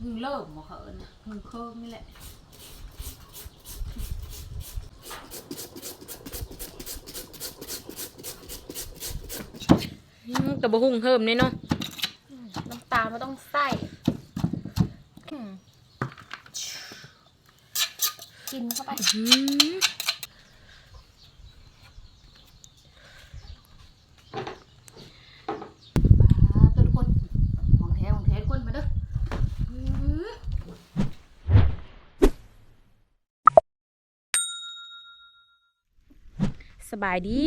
มึงเลิกหมอเขาเอิญนะมึงเคิร์มนี่แหละกับบะฮุ่งเพิ่มเนี่ยเนาะน้ำตาลไม่ต้องใส่อืมกินเข้าไป อืม ปลาตัวทุกคนของแท้ของแท้ทุกคนมาเด้ออื้อ สบายดี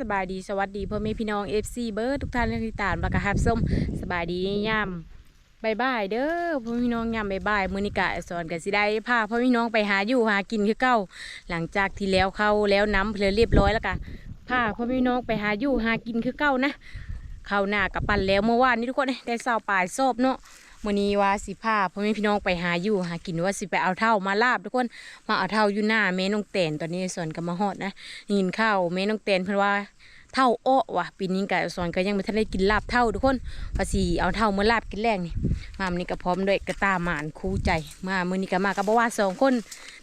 สบายดีสวัสดีพ่อแม่พี่น้อง FC เบิร์ดทุกท่านที่ตามแล้วก็ฮับส้มสบายดียามบายบายเด้อพ่อแม่พี่น้องยามบายบายมือนี้กะสอนกันสิได้พาพ่อแม่พี่น้องไปหาอยู่หากินคือเก่าหลังจากที่แล้วเข้าแล้วน้ำเพลเรียบร้อยแล้วก็พาพ่อแม่พี่น้องไปหาอยู่หากินคือเก่านะเข้าหน้ากับปั่นแล้วเมื่อวานนี้ทุกคนได้เศร้าปลายโซบเนาะ มื้อนี้ว่าสิพาพ่อแม่พี่น้องไปหาอยู่หากินว่าสิไปเอาเท่ามาลาบทุกคนมาเอาเท่าอยู่หน้าแม่น้องแตนตอนนี้สวนกับมาฮอดนะยินข้าวแม่น้องเตนเพิ่นว่า เท่าอ้อว่ะปีนี้กะสอนก็ยังไม่ทันได้กินลาบเท่าทุกคนภาษีเอาเท่าเมาลาบกินแรงนี่มามื้อนี้ก็พร้อมด้วยกระตาหมานคู่ใจมามื้อนี้ก็มากับบว่าสองคน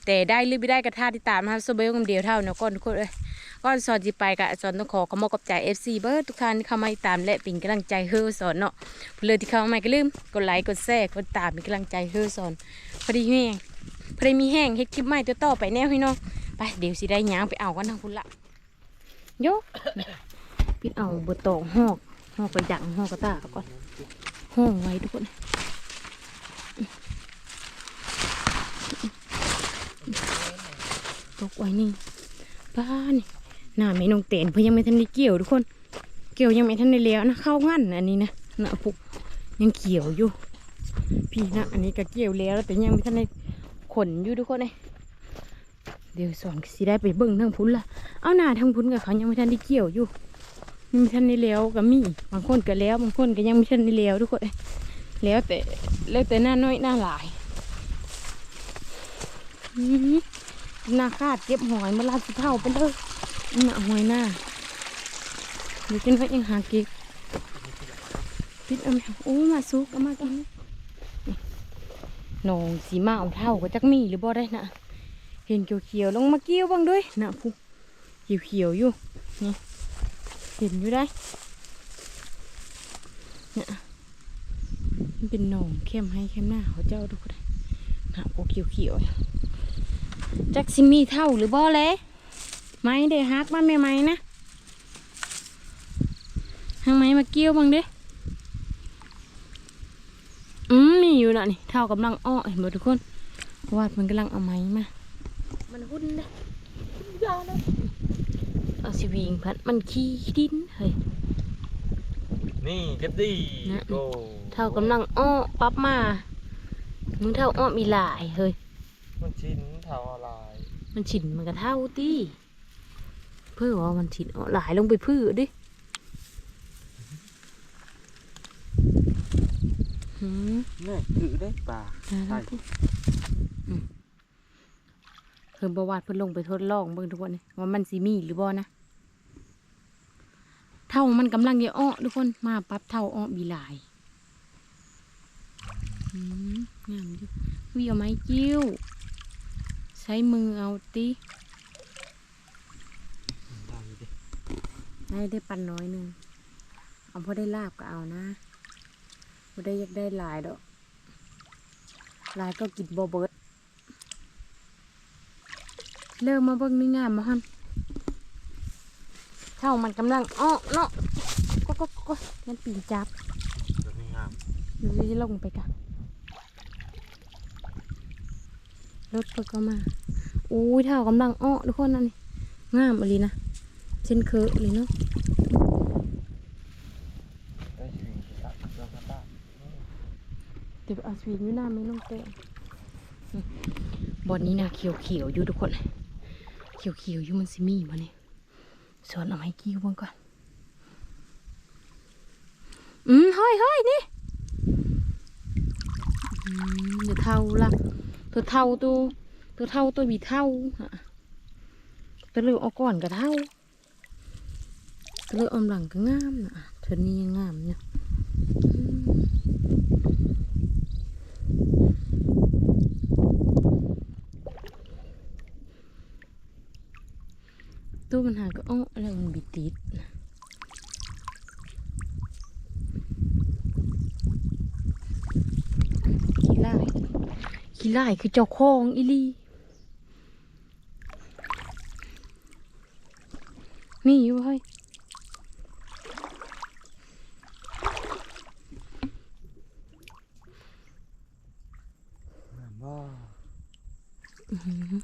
แต่ได้หรือไม่ได้กระท่าที่ตามครับโซเบลกับเดียวเท่านะก่อนทุกคนเอ้ยก่อนสอนสิไปกะสอนต้องขอขอบคุณขอบใจ FC เบิร์ดทุกท่านเข้ามาติดตามและเป็นกำลังใจเฮือสอนเนาะเพื่อที่เข้ามาใหม่ก็ลืมกดไลค์กดแชร์กดตามเป็นกำลังใจเฮือสอนพอดีแห้งพอดีมีแห้งเฮ็ดคลิปใหม่ตัวต่อไปแน่พี่น้องไปเดี๋ยวสิได้ยางไปเอากันทางคุณละ โยกปิดเอาเบอร์ตองหอกหอกกระดังหอกกระตาก่อนห้องไว้ทุกคนตกไว้นี่บ้านนี่หน้าไม่นองเต็นเพื่อยังไม่ทันได้เกี่ยวทุกคน เกี่ยวยังไม่ทันได้แล้วนะเข้างั้นอันนี้นะหน้าปุกยังเกี่ยวอยู่ พี่นะอันนี้ก็เกี่ยวแล้วแต่ยังไม่ทันได้ขนอยู่ทุกคนเลย เดี๋ยวสอนสิได้ไปเบิ่งทางพุ้นละเอาหน้าทางพุ้นกับเขายังไม่ทันได้เกี่ยวอยู่ยังไม่ทันได้แล้วก็มีบางคนก็แล้วบางคนก็ยังไม่ทันได้แล้วทุกคนเอ้ยแล้วแต่แล้วแต่หน้าน้อยหน้าหลายหน้าคาดเก็บหอยมาลาสิเท่าไปเลยหน้าหอยหน้าเดี๋ยวกินไว้ยังหาเก็บปิดเอาไหมโอ้มาซุกเอามากันนี่น้องสีมาเอาเท่าก็จักมีหรือบ่ได้นะ เห็นเขียวๆลงมาเกี่ยวบ้างด้วยนะพุเขียวๆอยู่นี่เห็นอยู่ได้เนี่ยมันเป็นหนองเข้มให้เข้มหน้าเขาเจ้าดูได้นะพวกเขียวๆจักซิมีเท่าหรือบ่เลยไม้เด้ฮักมาไม่ไม้นะทางไม้มาเกี่ยวบ้างเด้อืมมีอยู่นะนี่เท่ากำลังอ้อเห็นบ่ทุกคนเพราะว่ามันกำลังเอาไม้มา มันหุ่นนะยาวเลยเอาสิวิงพัดมันขี้ดินเฮ้ยนี่เก็บดีนะโอ้เท่ากำลังอ้อปั๊บมามึงเท่าอ้อมีหลายเฮ้ยมันชิ้นเท่าอะไรมันฉินมันก็เท่าตีเพื่อว่ามันฉินอ้อหลายลงไปพื้อดิหืมนี่คือได้ปลาได้แล้วดิอืม เพิ่นประวัติเพิ่นลงไปทดลองเบิ่งทุกคนนี่ว่ามันสิมีหรือบ่นะเท่ามันกำลังจะอ้อทุกคนมาปั๊บเท่าอ้อบีหลายอืมงามดิวิเอาไม้จิ้ว ใช้มือเอาติได้ได้ปันน้อยหนึงเอาพอได้ลาบก็เอานะพอได้อยากได้หลายดอกหลายก็กินบ่เบิด เริ่มมาเบิ่งนี่งามมาฮันเท่ามันกำลังอ้อเนาะก็ก็ก็งั้นปีนจับตัวนี้งามเดี๋ยวจะลงไปกันรถก็มาอุ้ยเท่ากำลังอ้อทุกคนนั่นนี่งามอะไรนะเช่นเคอะเลยเนาะเดี๋ยวเอาสวีนอยู่หน้าไม่ลงเตะบอนนี้นะเขียวเขียวๆอยู่ทุกคน เขียวเขียวๆอยู่มันสิมีมาเนี่ยสอนเอาไม้กิ้วบ้างก่อน อืมห้อยห้อยนี่อืมเดี๋ยวเท่าละตัวเท่าตัวตัวเท่าตัวบีเท่าอะตัวเลือกเอาก่อนก็เท่าตัวเลือกออมหลังก็งามนะเธอนี่ยังงามเนี่ย มันหาก็อ้อแล้วมันบิดติดขี้ไล่ขี้ไล่คือเจ้าของอีลีนี่อยู่เฮ้ย งามบ่ อื้อหือ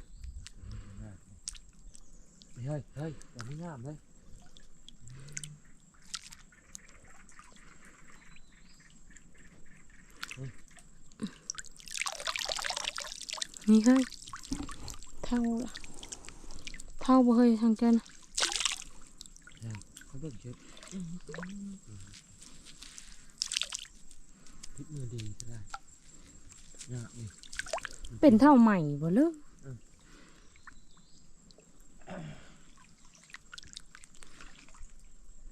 เฮ้ยเฮ้ยแบบนี้งามเลย นี่เฮ้ยเท่าละเท่าบ่เฮ้ยทางเจ้านะเขาเบิ่งเช็ดพิษมือดีก็ได้งามนี่เป็นเท่าใหม่บ่เลิก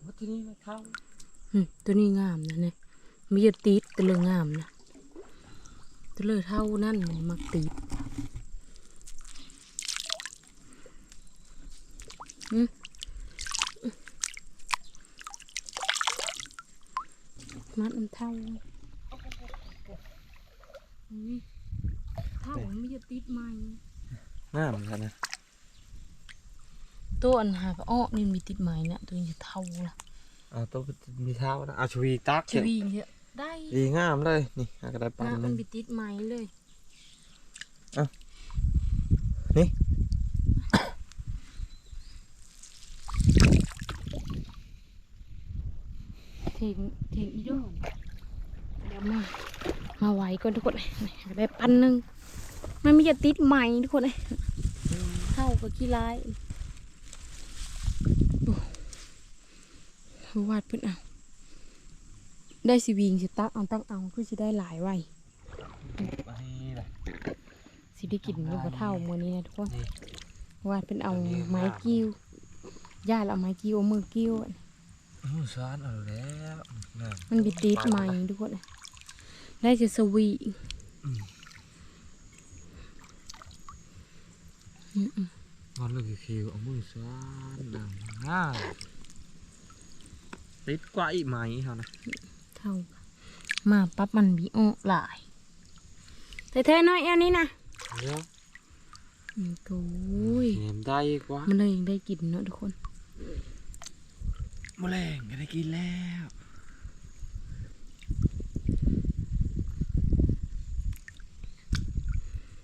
ว่าที่นี่ไม่เข้าอืมตัวนี้งามนะเนี่ยมีจะติดตัวเลยงามนะตัวเลยเท่านั่นเลยมักติด อืมมัดน้ำเท่าอืมเท่ามันไม่จะติดใหม่งามกันนะตัวอันหาก็อ้อนี่มีติดใหม่เนี่ยตัวนี้จะเท่าละเอาตัวมีเท้านะเอาชวีตักชีวีเนี่ยได้ดีงามเลยนี่เอากระไดปันนะหมันึนงมีติดใหม่เลยนี่ เทงเทงอีโดนเดี๋ยวมามาไว้ก่อนทุกคนนี่ได้พันหนึ่งมันไม่จะติดใหม่ทุกคนเลยเท่ากับขี้ร้ายวาดเพิ่อนเอาได้สิวิงสิตักเอาตักเอาคือสิได้หลายไว้นี่แหละสิได้กินลูกกระเท่ามือนี้นะทุกคนวาดเป็นเอาไม้กิ้วย่าเอาไม้กิ้วมือกิ้ว สานเอาแล้วงามมันบิดติดใหม่ทุกคนเลยได้จะสวีอืมอืมมันเลยคิวเอามือสานดังง่ายติดกว่าอีกไหมเขานะเท่ากันมาปั๊บมันบีโอหลายแต่แท้ๆน้อยอันนี้นะเดี๋ยวอืมโอ้ยเห็นได้กว่ามันเลยยังได้กินเนาะทุกคน แมลงก็ได้กินแล้ว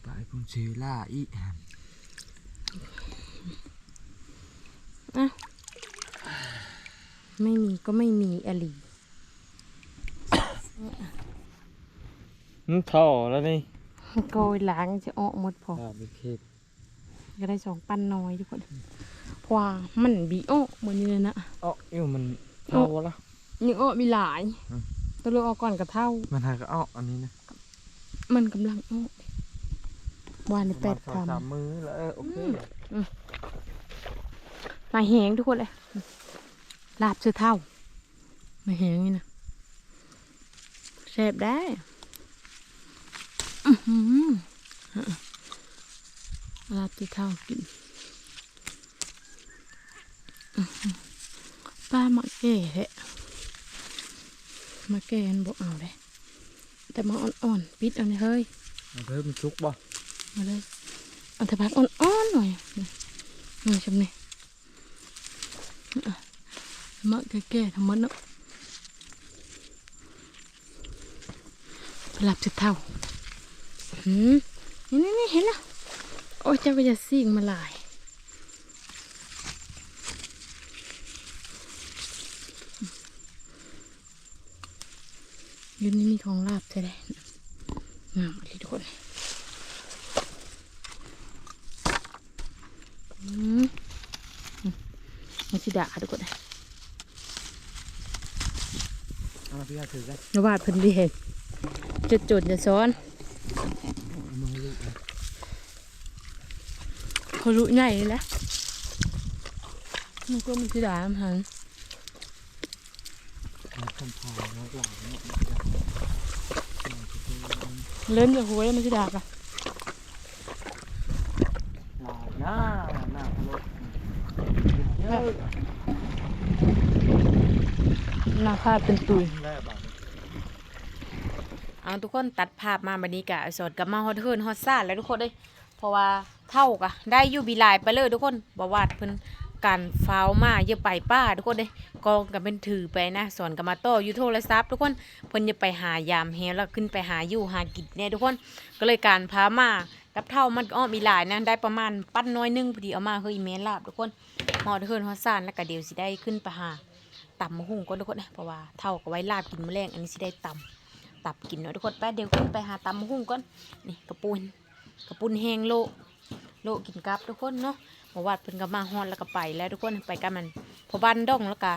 ไปพุ่งชิล่าอีแอมไม่มีก็ไม่มีอลีท่อแล้วนี่โกยล้างจะออกหมดพออ่าเป็นเขตก็ได้สองปันน้อยทุกคน เพราะว่ามันบีโอเหมือนนี้เลยนะอ๋ออยู่มันเท่าแล้วยังอ้อมีหลายอืมตัวเลือกออกก่อนกับเท่า มันหาก็เอาอันนี้นะมันกำลังอ้อวานในแปดประมาณสองกรัสามมมือแล้วเออโอเคมาแหงทุกคนเลยลาบเสื้อเท่ามาแหงนี่นะแซ่บได้อื้อหือลาบเสื้อเท่ากินอื้อหือ ป้ามาแก่แฮะมาแก่อันบอกเอาเลยแต่มาอ่อนๆปิดเอาเลยเฮ้ยมันเพิ่มมันชุกบ่มาเลยเอาแต่พักอ่อนๆหน่อยหน่อยชมนี่อะมะแก่ๆทั้งหมดเนาะหลับจะเท่าหืมนี่นี่นี่เห็นแล้ว โอ้ยเจ้าก็จะซิ่งมาหลาย ยืนนี่มีของลาบใช่ไหมงามเลยทุกคนอืมอืมมันสิด่าทุกคนนะเอาพี่อาถือได้นวาดเพิ่นดีเห็นจุดจุดจะซ้อนเอามือลูกนะเขารู้ใหญ่เลยแหละมันก็มันสิด่ามันหันเอาคำพาแล้วหลังเนี่ย เล่นกับหัวมันสิดาบล่ะหน้าหน้าหน้าหน้าพาดเป็นตุยเอาทุกคนตัดภาพมาบันนี้กะสดกับมาฮอตเฮิร์นฮอตซ่าแล้วทุกคนเลยเพราะว่าเท่ากันได้ยูบีไลน์ไปเลยทุกคนบอกว่าเพิ่น การฟ้าวมาเยอะไปป้าทุกคนเลยกองกับเป็นถือไปนะสอนกับมาโต้ยูโทรศัพท์ทุกคนเพิ่นจะไปหายามเฮแล้วขึ้นไปหาอยู่หากินเนี่ยทุกคนก็เลยการพามากับเท่ามันอ้อมีหลายนะได้ประมาณปั้นน้อยหนึงพอดีเอามาเฮ้ยแม่นลาบทุกคนฮอเฮิร์นฮอตซ่าแล้วก็เดี๋ยวสิได้ขึ้นไปหาตำมะฮุ่งก็ทุกคนนะเพราะว่าเท่ากับไว้ลาบกินมื้อแรงอันนี้สิได้ต่ำตับกินเนาะทุกคนแป๊บเดียวขึ้นไปหาตำมะหุ่งก่อนนี่กระปุนกระปุนแห้งโล โลกินกับทุกคนเนาะบอกว่าเพิ่นก็มาฮอนแล้วก็ไปแล้วทุกคนไปกันมันพอบ้านดองแล้วก็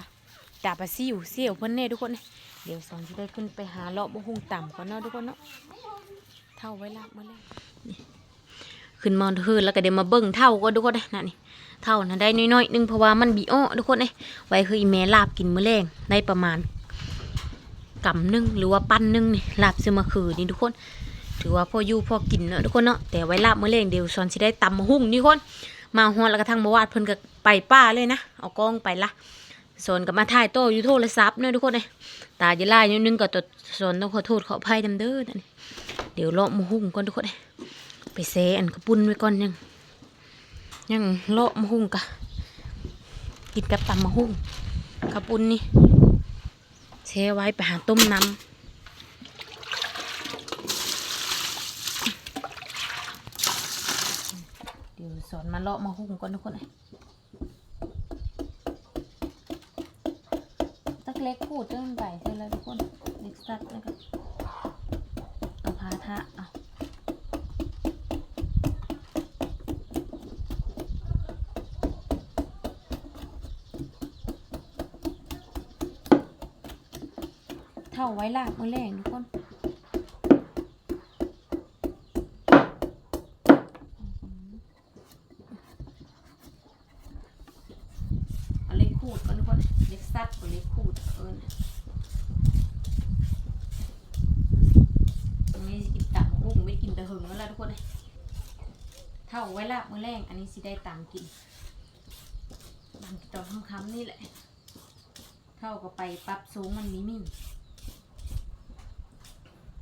ดาบปซิวเสี่ยวเพิ่นเน่ทุกคนเดี๋ยวสอนจะได้ขึ้นไปหาเลาะมะหุ่งต่ำก่อนเนาะทุกคนเนาะเท่าไว้ลากมาเลยขึ้นมาเฮือนแล้วก็เดี๋ยวมาเบิ่งเท่าก็ทุกคนนะนี่เท่านะได้น้อยๆนึงเพราะว่ามันบีอ้อทุกคนเอ้ยไว้คืออีแม่ลาบกินมื้อแรงได้ประมาณกำหนึ่งหรือว่าปั้นหนึ่งนี่ลาบซื้อมาคือนี่ทุกคน ถือว่าพออยู่พอกินเนอะทุกคนเนาะแต่ไว้ลาบมื้อแรงเดี๋ยวซอนสิได้ตำมะหุ่งนี่คนมาฮอนแล้วก็ทั้งมาวาดเพิ่นก็ไปป้าเลยนะเอากล้องไปละสอนกับมาถ่ายโต้อยู่โทรศัพท์เนอะทุกคนเลยตาจะลายนิดนึงก็ตดสอนต้องขอโทษขออภัยดำเด้อนะนี่เดี๋ยวเลาะมะหุ่งก่อนทุกคนเลยไปเซอันกระปุ้นไว้ก่อนยัง ยังเลาะมะหุ่งกะกินกับตำมะหุ่งกระปุ้นนี่แชไว้ไปหาต้มน้ำเดี๋ยวสอนมา เลาะมาหุ้งก่อนทุกคนเลยตักเล็กพูดเรื่องใหญ่ใช่แล้วทุกคนเล็กสักนะครับเอาพาทะเอาเท่าไว้ลากมือแรงทุกคน เอาเล็กขูดก่อนทุกคนเล็ก ซัดกับเล็กขูดเอิญตรงนี้กินตับกุ้งไม่กินแต่หึงแล้วล่ะทุกคนเท่าไว้ละมือแรงอันนี้สิได้ตามกินตามกินตอนค่ำๆนี่แหละ เท่ากับไปปรับสูงมันมีมิ่ง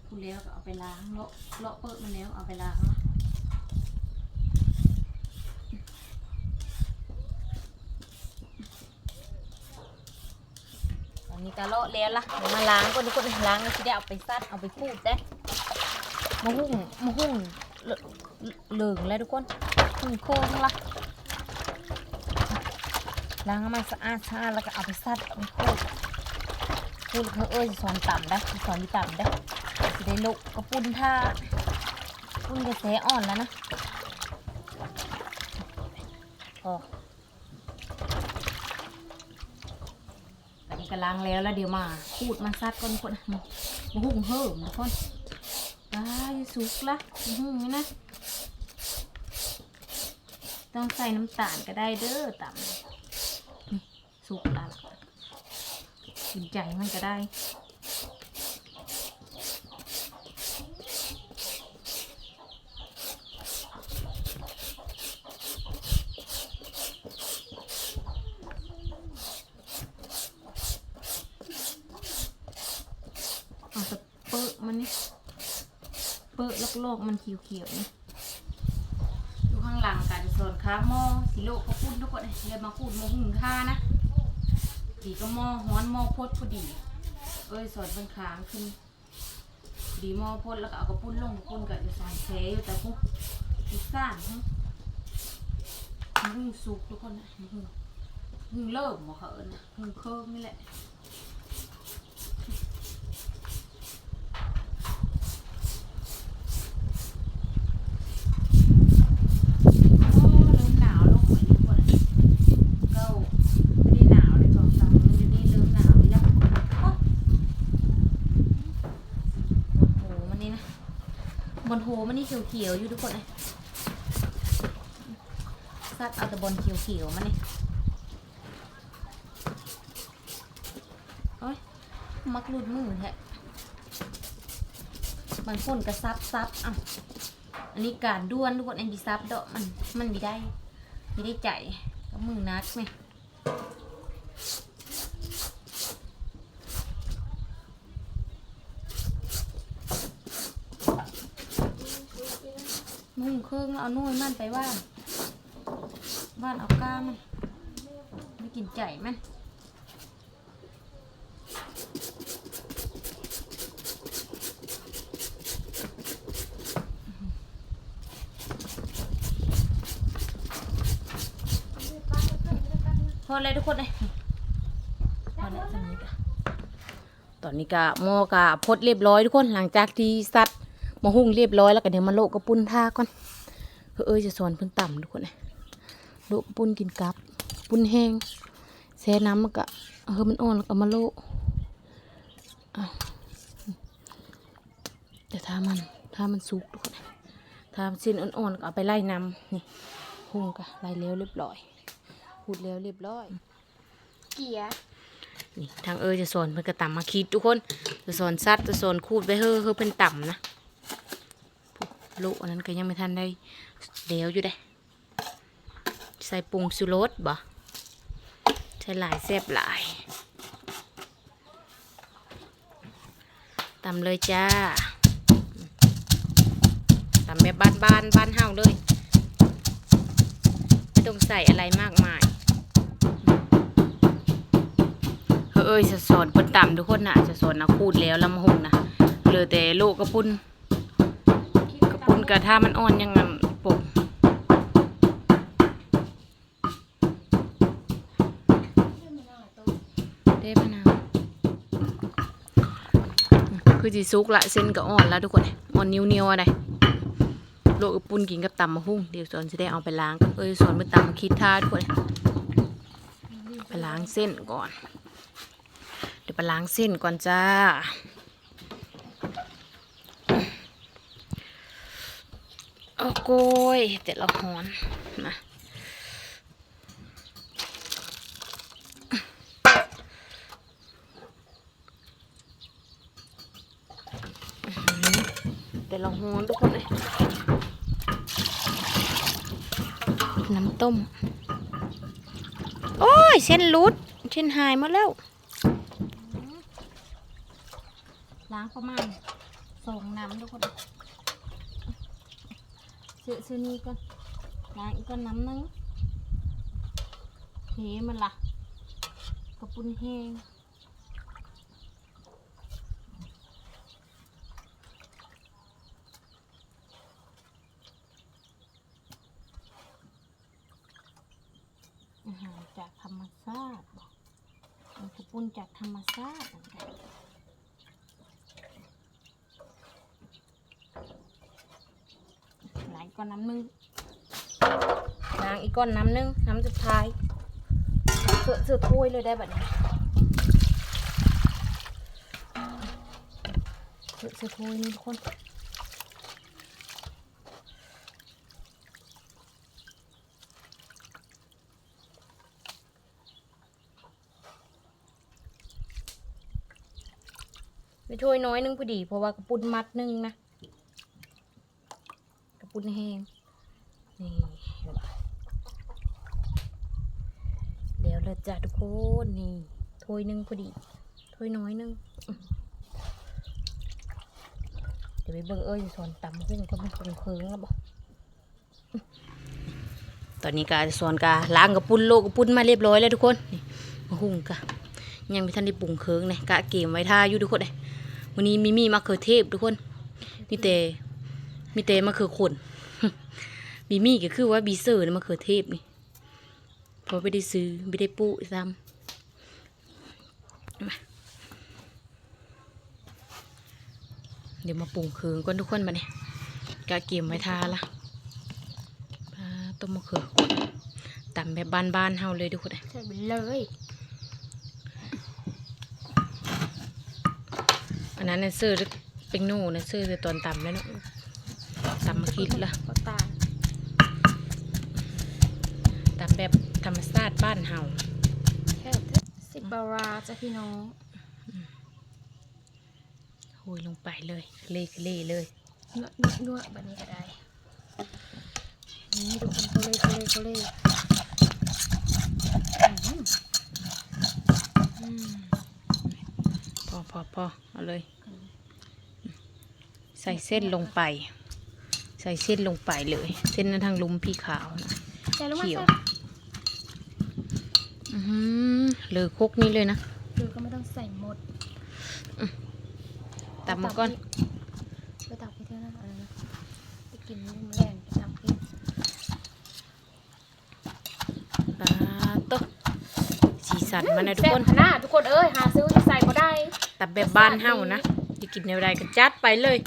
พูดแล้วก็เอาไปล้างเลาะเลาะเปิดมันแล้วเอาไปล้างเนาะ นนี้ก็เลาะแล้วล่ะเดี๋ยวมาล้างก่อนทุกคนล้างแล้วสิได้เอาไปซัดเอาไปพูดได้มะฮุ่งมะฮุ่งเหลืองแล้วทุกคนหุ่งโค้งละล้างให้มันสะอาดสะอาดแล้วก็เอาไปซัดเอาไปพูดพูดเขาเอ้ยสอนต่ำได้สอนดีต่ำได้สิได้ลุกกระปุ้นท่าปุ้นกระแสอ่อนแล้วนะพอ อันนี้ก็ล้างแล้วแล้วเดี๋ยวมาขูดมาซัดก่อนคนมาหุ่งเพิ่มทุกคนตายสุกละหุ่งนี่นะ ต้องใส่น้ำตาลก็ได้เด้อต่ำสุกละกินใจมันก็ได้ เอาแต่เปิดมันนี่เปิดโลกๆมันเขียวๆนี่อยู่ข้างหลังกันส่วนค้าหม้อสีโลกเขาพูดทุกคนเลยมาพูดมาหุ่งท่านะดีก็หม้อฮ้อนหม้อพดพอดี เอ้ยสอนเป็นค้างขึ้น ดีหม้อพดแล้วก็เอากระปุ้นลงกระปุ้นก็จะสอนแท้อยู่แต่พวกพิซซ่าฮะหุ่งสุกทุกคนนะหุ่งหุ่งเริ่มหมอเขาเอิญนหุ่งเคิร์มนี่แหละ โอ้เริ่มหนาวลงมาอีกคนก็ไม่ได้หนาวเลยสองสามมื้อนี้เริ่มหนาวอีกแล้วโอ้บนหูมันนี่นะบนหู มันนี่เขียวๆอยู่ทุกคนเลยซัดเอาแต่บนเขียวๆมันนี่โอ้ยมักหลุดมือแท้บางคนก็ซับซับอะอันนี้การด้วนทุกคนอันดีซับเดาะมันมันไม่ได้ไม่ได้ใจก็มือนักไหม เครื่องเอานุ่ยมันไปว่านว่านเอาก้ามันไม่กินใจมันพอเลยทุกคนเลยพอแล้วตอนนี้ก็ตอนนี้ก็หม้อกะพดเรียบร้อยทุกคนหลังจากที่ซัดมาหุ่งเรียบร้อยแล้วก็เดี๋ยวมาโละกระปุ้นท่าก่อน เพื่อเอ้ยจะสอนเพิ่นต่ำทุกคนเลยโละกระปุ้นกินกับ ปุ้นแห้งแช่น้ำมันก็เออมันอ่อนแล้วก็มาโละอะเดี๋ยวถ้ามันถ้ามันสุกทุกคนถ้ามันสิ้นอ่อนๆก็เอาไปไล่น้ำนี่หุ่งก็ไล่เล้วเรียบร้อยพูดแล้วเรียบร้อยเกียร์นี่ทางเออจะสอนเพิ่นก็ต่ำมาคิดทุกคนจะสอนซัดจะสอนคูดไว้เฮ้อเฮ้อเป็นต่ำนะ โลอันนั้นก็ยังไม่ทันได้เดี๋ยวอยู่ได้ ใส่ปรุงสุรสบ่ใส่หลายแซ่บหลายตำเลยจ้าตำแบบบ้านบ้านบ้านเฮาเลย ไม่ต้องใส่อะไรมากมายเอ้ยจะสอนเพิ่นต่ำทุกคนน่ะจะสอนนะคูดแล้วลำหงนะเหลือแต่โลกกระปุ้น กระปุ้นกระท่ามันอ่อนยังไงั้นปกเด้มะนาวคือจีซุกละเส้นก็อ่อนแล้วทุกคนอ่อนนิ้วๆอะไรโลกกระปุ้นกินกับตำมะฮุ่งเดี๋ยวสอนจะได้เอาไปล้างเอ้ยสอนเพิ่ตำมาคิดท่าทุกคนไปล้างเส้นก่อน เดี๋ยวไปล้างเส้นก่อนจ้า โอ้โกยแต่ละหอนมาอื้อหือแต่ละหอนทุกคนเลยน้ำต้ม โอ้ย เส้นรุด เส้นหายหมดแล้ว ล้างประมาณสองน้ำทุกคน ซื้อซื้อนี่ก่อนล้างอีกก่อนน้ำนึงเทมันละกระปุนแห้งอาหารจากธรรมชาติกระปุนจากธรรมชาติเหมือนกัน ล้างอีกก้อนน้ำนึงล้างอี กก้อนน้ำนึง น้ำสุดท้ายเสือเสือถ้วยเลยได้แบบนี้เสือเสือถ้วยนี่ทุกคนไปถ้วยน้อยนึงพอดี เพราะว่ากระปุนมัดนึงนะกระปุนแห้ง นี่เห็นปะเดี๋ยวเรา จ้ะทุกคนนี่ถ้วยหนึ่งพอดีถ้วยน้อยหนึงเดี๋ยวไปเบิ่งเอ้ยสอนตำหุ้งก็มันคงเคิงแล้วบอื้อตอนนี้กาสอนกาล้างกระปุ้นโลกระปุ้นมาเรียบร้อยแล้วทุกคนนี่มาหุ้งกะยังไม่ทันได้ปรุงเคิงเลยกะเกมไว้ท่าอยู่ทุกคนเลยวันนี้มีมีมะเขือเทศทุกคนมีแต่มีแต่มะเขือขนบีมี่ก็คือว่าบีเซอร์นะมะเขือเทศนี่ พอไม่ได้ซื้อไม่ได้ปูซ้ำมาเดี๋ยวมาปรุงเคืองก่อนทุกคนมาเนี่ยกะเกียมไว้ทาละปลาต้มมะเขือขนตำแบบบ้านๆเฮาเลยทุกคนใส่ไปเลยอันนั้นเนี่ยเสื้อเป็นหนูนะเสื้อตอนตำแล้วเนาะตำมาคิดละก็ตา ธรรมชาติบ้านเฮาแค่สิบบาราจ้ะพี่น้องโหยลงไปเลย เละเละเลยนวดนวดนวดแบบนี้ก็ได้ นี่ทุกคนก็เลยก็เลยก็เลยอืมอืมพอพอพอเอาเลย ใส่เส้นลงไป ใส่เส้นลงไปเลย เส้นนั้นทางลุมพี่ขาวนะแต่รู้ว่าเขียวใส่อือหือ เหลือครกนี้เลยนะหรือก็ไม่ต้องใส่หมดตับมาก่อนไปตักพี่เท่านั้นอะไรนะไปกินนุ่มแรงไปตักพี่ปลาโตะสีสันมันนะทุกคนแซ่บขนาดทุกคนเอ้ยหาซื้อที่ใส่ก็ได้ตับแบบบ้านเฮานะจะกินแนวใดก็จัดไปเลย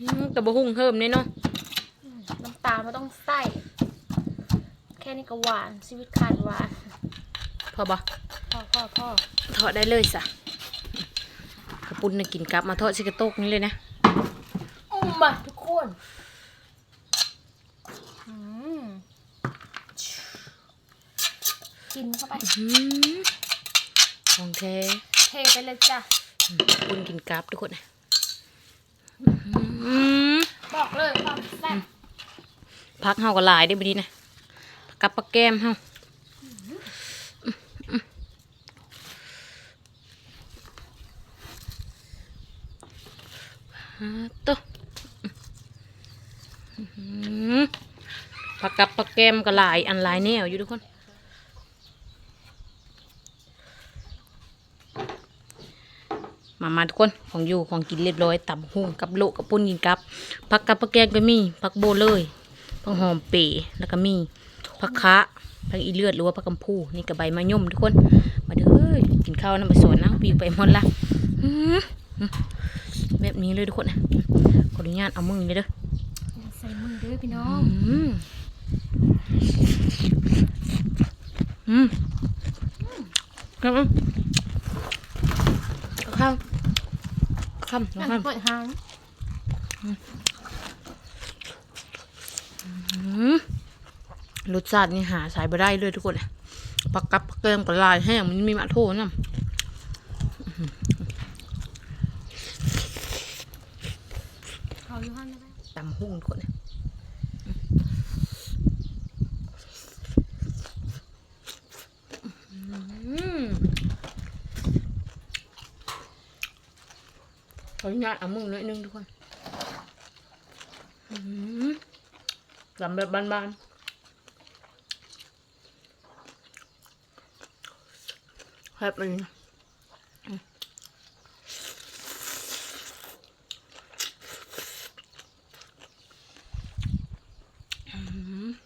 อืมกระบะหุ่งเพิ่มเนี่ยเนาะอืมน้ำตาลไม่ต้องใส่แค่นี้ก็หวานชีวิตขาดหวานพ อบ่พ่อพ่อพ่อทอดได้เลยสะกระปุ้นน่ะกินกลับมาทอดชิกระโตกนี่เลยนะอุ้มมาทุกคนอืมกินเข้าไปอืมของแท้เทไปเลยจ้ะปุ้นกินกลับทุกคนนะอืมบอกเลยความแซ่บพักเฮาก็หลายได้อบัดนี้นะผักกับปลาแก้มเฮาฮาโตะอื้อหือผักกับปลาแก้มก็หลายอันหลายแนวอยู่ทุกคนมามาทุกคนของอยู่ของกินเรียบร้อยตับหุ่งกับโลกับปุ้นกินกับผักกับปลาแกงก็มีผักโบเลยผักหอมเปรแล้วก็มีผักคะผักอีเลือดหรือว่าผักกำพูนี่กับใบมะยมทุกคนมาเด้อกินข้าวน้ำมาสวนนะวิวไปหมดละอื แบบนี้เลยทุกคนนะขออนุญาตเอามือเลยเด้อใส่มือด้วยพี่น้องอืมอืมครับข้าวข้าวอะข้าวเปิดหางอืมรสชาตินี่หาสายบ่ได้เลยทุกคนเลยปักกับปักเกิมกับลายแห้งมันมีมะโถนะ เขาอยู่ห้างได้ไหมตำหุ่งทุกคนขออนุญาตเอามือหน่อยนึงทุกคนอืมตำแบบบานๆแซ่บเลยนะอืมอืมแซ่บอืมโอ้ เอาไปปลา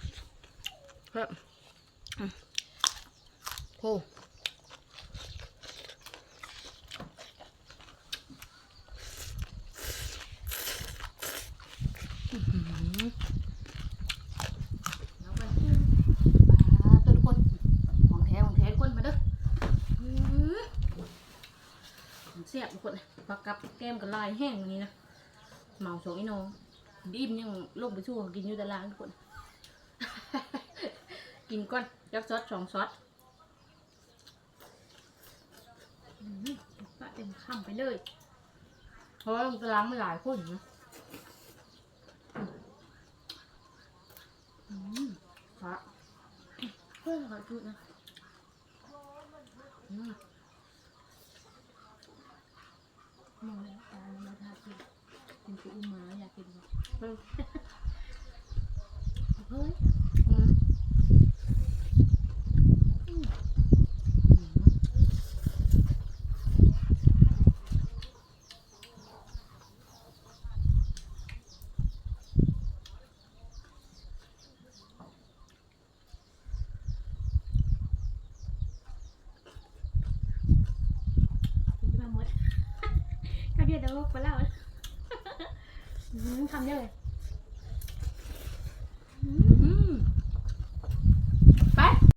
ตัวทุกคนของแท้ของแท้ทุกคนมา เด้ออื้อเสียบคนปลากับแก้มกับลายแห้งอย่างนี้นะ เมาสองอีน้องดิมยังลงไปชั่วกินอยู่ตารางทุกคน กินก้อนยักซอสสองซอสอื้อปลาเต็มคำไปเลย เพราะว่าตารางมันหลายคนนะอืมปลาเพื่อนขอพูดนะอืมมองแล้วตามาทากินกินกูอุ้มมาอยากกินวะเฮ้ย